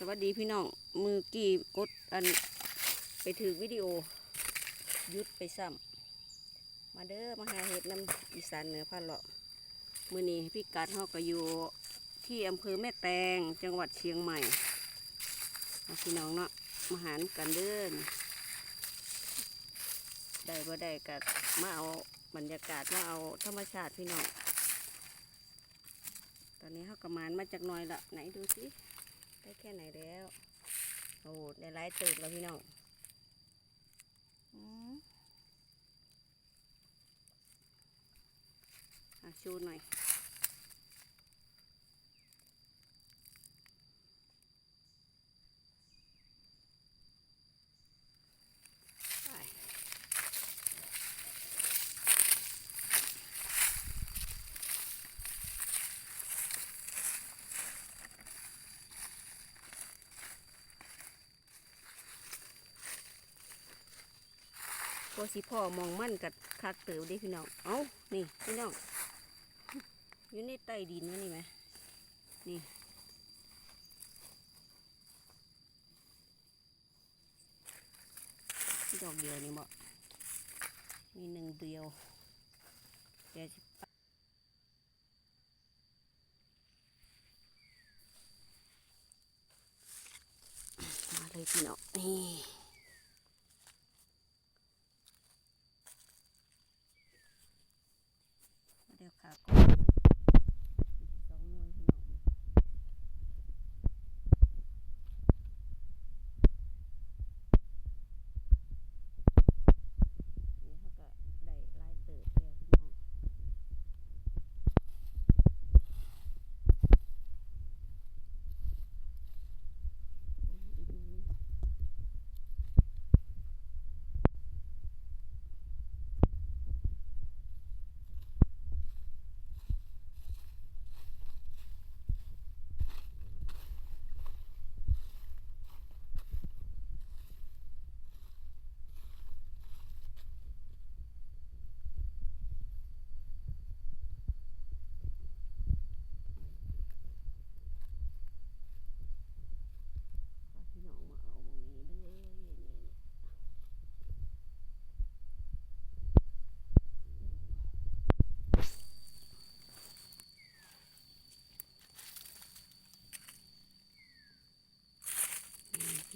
สวัสดีพี่น้อง มือกี้กดอันไปถือวิดีโอ ยุดไปซ้ำมาเด้อมาหาเห็ดน้ำอีสานเหนือพันเลาะมือนี้พี่กัดฮาก็อยู่ที่อำเภอแม่แตงจังหวัดเชียงใหม่พี่น้องเนาะมาหารกันเด้อได้บ่ได้กัดมาเอาบรรยากาศมาเอาธรรมชาติพี่น้องตอนนี้เขากระมานมาจากหน้อยละไหนดูสิ ได้แค่ไหนแล้วโอ้ได้หลายเติบแล้วพี่น้องอืมอะชูหน่อย ไป พอสิพ่อมองมั่นกับคักเติบเด้พี่น้อง เอ้า นี่พี่น้อง อยู่ในใต้ดินวะนี่ไหม นี่ ดอกเดียวนี่บ่มีหนึ่งเดียว เดี๋ยวสิปะมาเลยพี่น้อง นี่มา เดี๋ยวขาก่อนองหน่วยพี่น้องนี่นี่เขาก็ได้หลายเติบแล้วพี่น้อง อีกหนึ่งพาพี่น้องมาเอาตรงนี้เลยน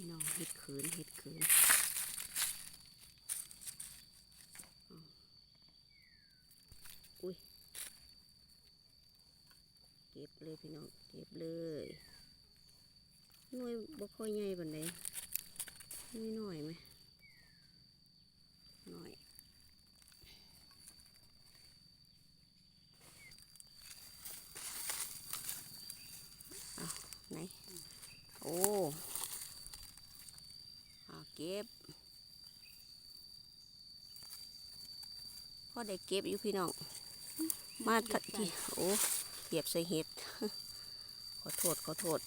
ี่ น้องเห็ดเขืนเห็ดเขืนอุ้ยเก็บเลยพี่น้องเก็บเลยหน่วยบ่ค่อยใหญ่ปานไดมีหน่อยไหมหน่อย เอาไหน โอ้เอาเก็บ พอได้เก็บอยู่พี่น้อง มาทักทีโอ้เหยียบใส่เห็ด ขอโทษขอโทษ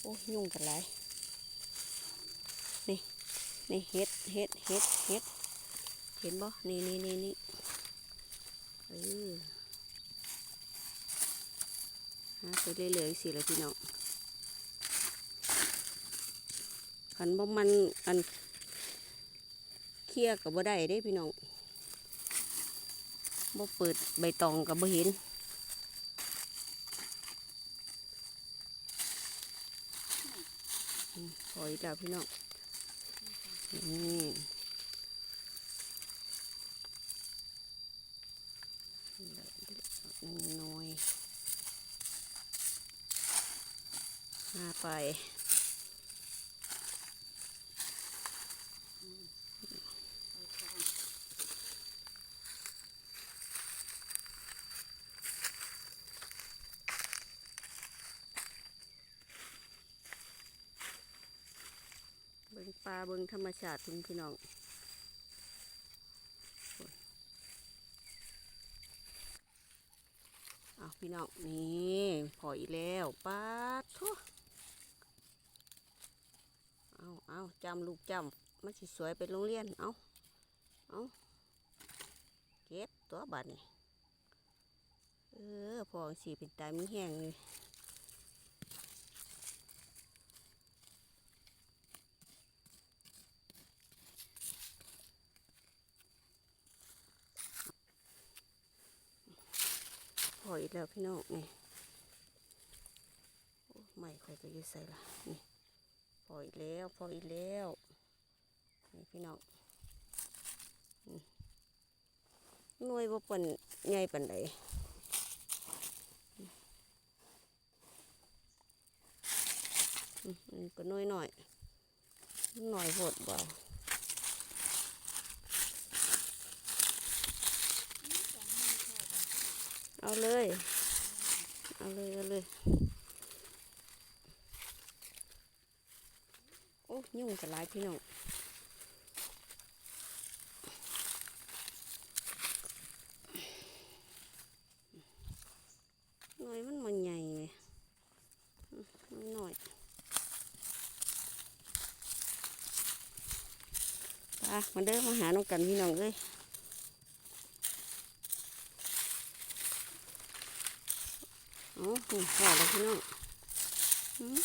โอ้ยุ่งกันไรนี่นี่เห็ดเห็ดเห็ดเห็ดเห็นบ่นี่นี่นี่นี่เออหาไปเรื่อยๆสิเลยพี่น้องขันบ่มันอัน ลียกับบ่ได้เด้พี่น้องบ่เปิดใบตองกับบ่เห็นพออีกแล้วพี่น้องนี่หนึ่ยห้าไป ลาเบิงธรรมชาติคุณพี่น้องเอาพี่น้องนี่พออีกแล้วปลาทั่วเอาเอาจำลูกจำมันสิสวยเป็นโรงเรียน เอาเอาเก็บตัวบัดนี่เออพอสีเป็นตามีแห้งเลย ออีกแล้วพี่น้องนี่โอ้ไม่ค่อยก็ยืดใส่ละนี่พออีกแล้วพออีกแล้วนี่พี่น้องหน่วยบ่เปิ่นใหญ่ปนใดอืมอืมอันก็น้อยหน่อยหน่อยโหดเบา เอาเลย เอาเลย เอาเลย โอ้ยุ่งกับหลายพี่น้องหน่อยมันมันใหญ่ไงอืมมันหน่อยไปมาเด้อมาหาน้องกันพี่น้องเลย โอ้โหพอแล้วพี่น้องอืม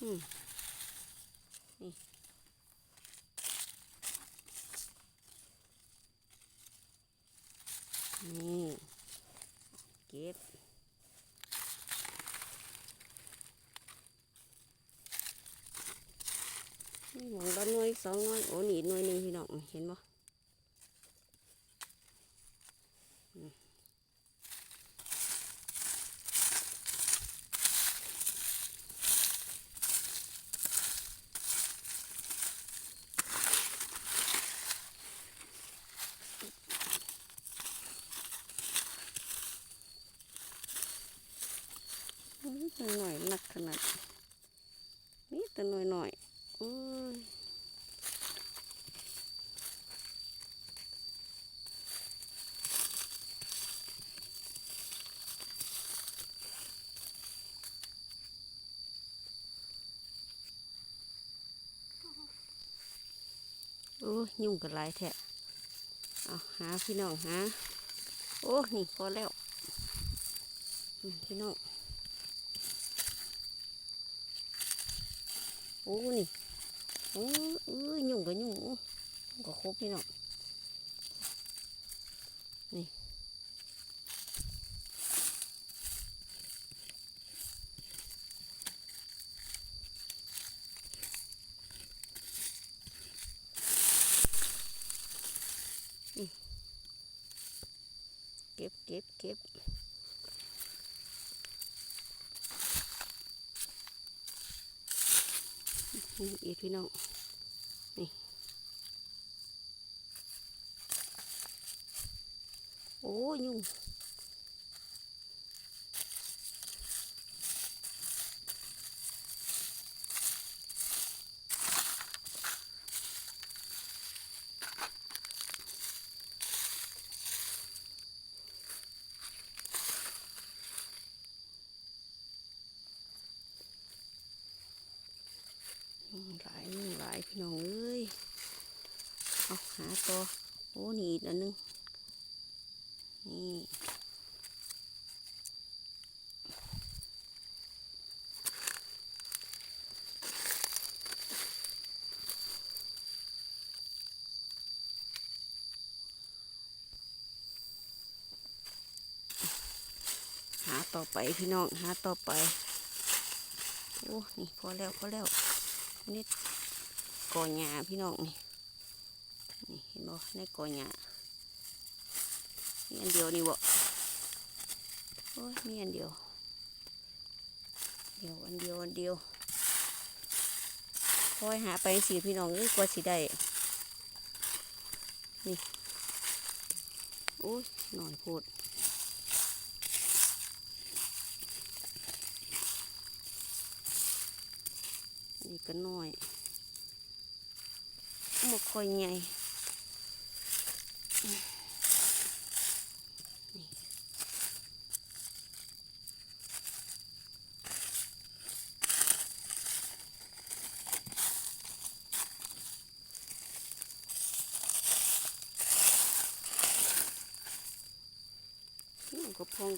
อืมนี่นี่ เก็บนี่หมองละน่วยสองน่วยโอ้นี่น่วยนึ่พี่น้องเห็นบ่อืม อุ๊ยักขนาดนี่แตัวหน่อยหน่อยโอ้ยโอ้ยยุ่งกันหลายแท้เอาหาพี่น้องหา โอ้ นี่พอแล้ว พี่น้อง โอ้นี่โอ้เอ้ยยุ่งกับยุ่งโอ้ยุ่งกับครบพี่น้องนี่อืมเก็บเก็บเก็บ นี่อีกพี่น้อง นี่ โอ้ยยุ่งยุ่งหลายยุ่งหลายพี่น้องเอ้ย เอาหาตัวโอ้นี่อีกอันหนึง นี่หาต่อไปพี่น้องหาต่อไป โอ้ นี่พอแล้วพอแล้วนี่ก่อหญ้าพี่น้องนี่ เนบ่ในกอหญ้ามีอันเดียวนี่บ่โอ้ยมีอันเดียว เดียวอันเดียวอันเดียวคอยหาไปสิพี่น้องเอ้ยกว่าสิได้ นี่โอ้ยหน่อยพูดนี่ก็น้อยบ่ค่อยใหญ่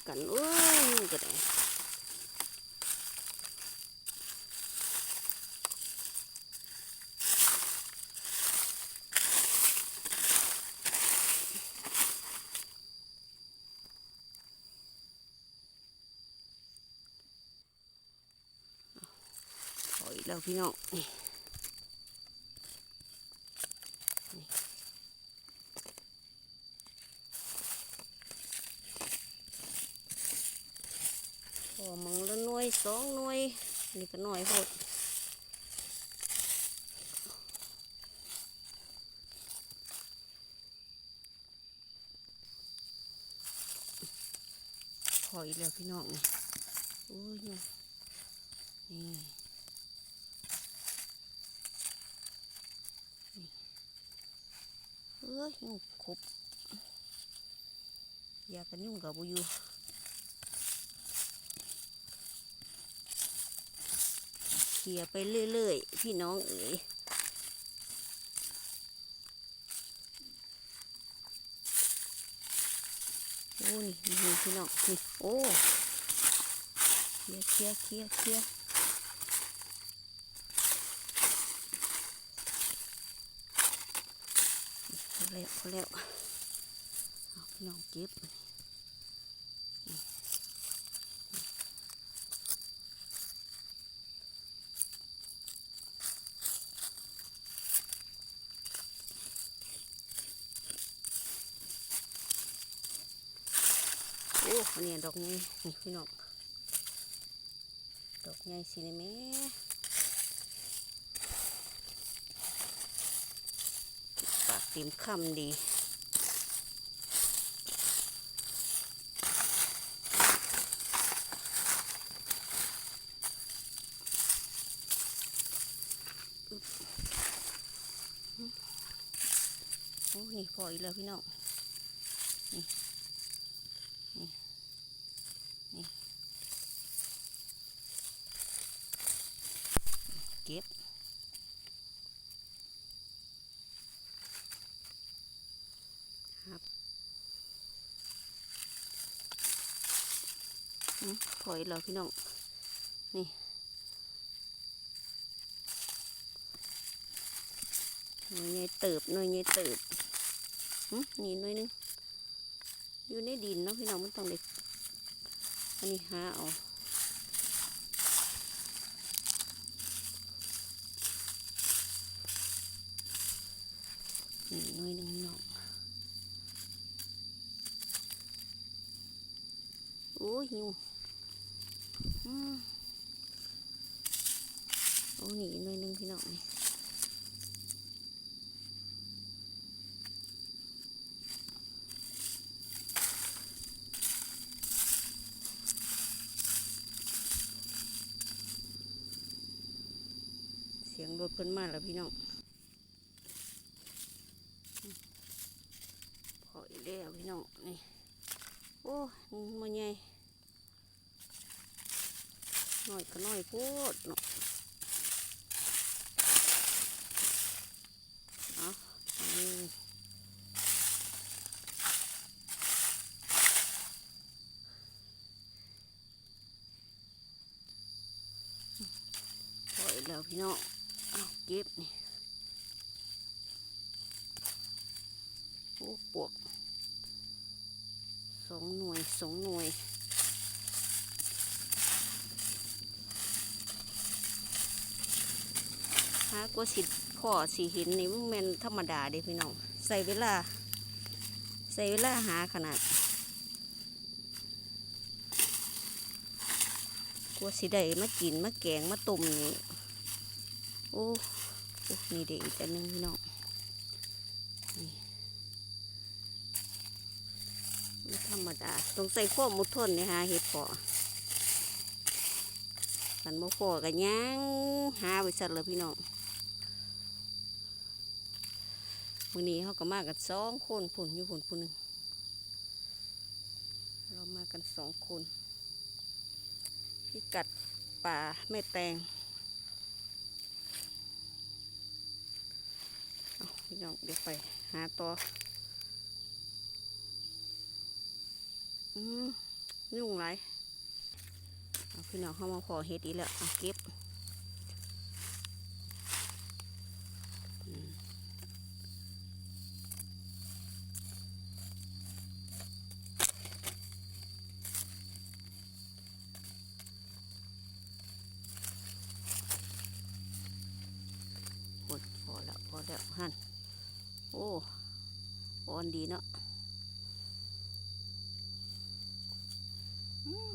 กันโอ้ยก็ได้แล้วพี่น้องนี่ นี่ก็น่อยโพดพออีกแล้วพี่น้องนี่โอ้ยนี่นี่นี่เอ้ยยุ่งครบอยากกันยุ่งกับบุยู ขี่ยไปเรื่อยๆ พี่น้องเอ๋ยโอ้นี่นี่พี่น้องนี่โอ้เคียเคียเคียเคียร์พอแล้วพอแล้วพี่น้องเก็บ อ้อันนี้ดอกใหญ่นี่พี่น้องดอกใหญ่สิเลยแม่ปากติมคำดีโอ้นี่พออีกแล้วพี่น้อง นี่ นี่ นี่ เก็บครับอืมพออีกแล้วพี่น้อง นี่หน่วยใหญ่เติบหน่วยใหญ่เติบหึนี่หน่วยหนึง อยู่ในดินเนาะพี่น้องมันต้องเด็กอันนี้หาเอานี่หน่วยหนึงพี่น้อง โอ้ยหิวอืมโอ้นี่หน่วยหนึงพี่น้องนี่เสียงรถเพิ่นมาแล้วพี่น้องพออีกแล้วพี่น้องนี่ โอ้ยมันใหญ่ น้อยก็น้อยโพดเนาะเอาอันนี้พออีกแล้วพี่น้องเอาเก็บนี่โอ้ปวกสองหน่วยสองหน่วย หา กว่าสิพ่อสีห็นนี่มันแมนธรรมดาเด้พี่น้องใส่เวลา ใส่เวลาหาขนาดกลัวสิได้มากินมาแกงมาต้มนี่โอ้โอ้นี่เด็กอีกอันหนึงพี่น้องนี่ไม่ธรรมดาต้องใส่ข้อมุดทนเนี่ยหาเห็ดพาะกันบ่พอกันยังหาไปสัตว์เลยพี่น้อง วันนี้เขาก็มากันสองคนผุนอยู่ผุนผู้หนึ่งเรามากันสองคนพิกัดป่าแม่แตงเอาพี่น้องเดี๋ยวไปหาต่ออืมยุ่งไรเอาพี่น้องเข้ามาขอเห็ดอีกแล้วเอาเก็บอืม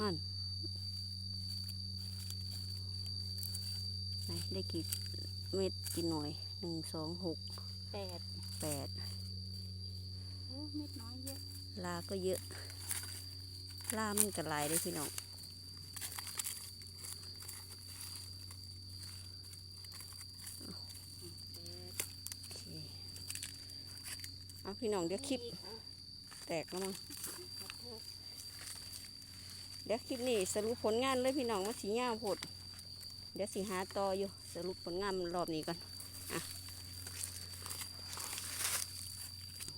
นั่นไหนได้ กี่เม็ดกี่หน่วยหนึ่งสองหกแปดแปดโอ้เม็ดน้อยเยอะลาก็เยอะ ลามันกระลายเลยพี่น้องแปดโอเคเอาพี่น้องเดี๋ยวคลิปแตกแล้วมั้งเดี๋ยวคลิปนี้สรุปผลงานเลยพี่น้องว่าสีย่าวโพดเดี๋ยวสีหาต่ออยู่ สรุปผลงานรอบนี้ก่อนอะ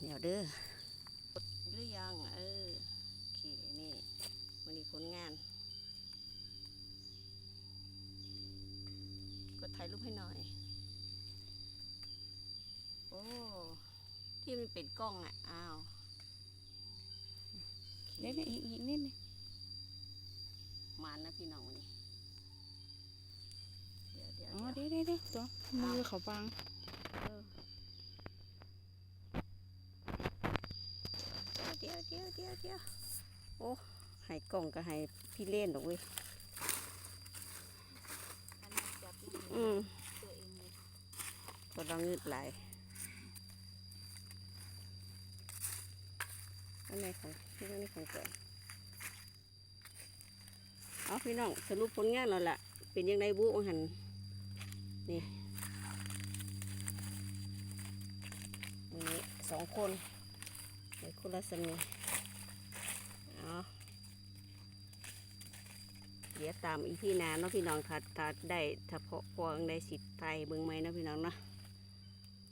เดี๋ยวเด้อหรือยังเออโอเคนี่วันนี้ผลงานกดถ่ายรูปให้หน่อย โอ้ที่มันเป็นกล้องอะอ้าวโอเคเดี๋ยวนะอีกอีกนิดนึงมานนะพี่น้องวันนี้เดี๋ยวอ๋อเดี๋ยวเดี๋ยวเดี๋ยวเดี๋ยวตัวมือเขาบังเออเดี๋ยวเดี๋ยวเดี๋ยวเดี๋ยวโอ้ให้กล้องก็ให้พี่เล่นดอกเว้ยอืมตัวเองเงึดไหลอันไหนของพี่อันนี้ของแกเอาพี่น้องสรุปผลงานเราละเป็นยังไงบุหัน นี่วันนี้สองคนในคนละสำเนีเอาเดี๋ยวตามอีพี่นาเนาะพี่น้องถ้าถ้าได้ถ้าพอพอได้สิทธิ์ไทยเบิ่งไหมเนาะพี่น้องเนาะ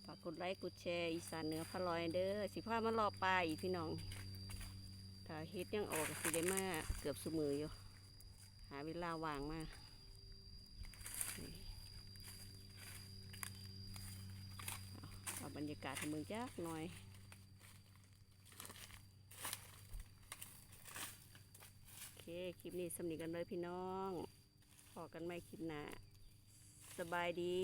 ฝากกดไลค์กดแชร์อีสานเหนือพะลอยเด้อสิพามารอปลาอีพี่น้องถ้าเฮ็ดยังออกสิได้มาเกือบสมืออยู่หาเวลาว่างมานี่เอาเอา บรรยากาศเมืองจักหน่อยโอเคคลิปนี้สำนีกันเลยพี่น้องพอกันไหมคลิปหน้าสบายดี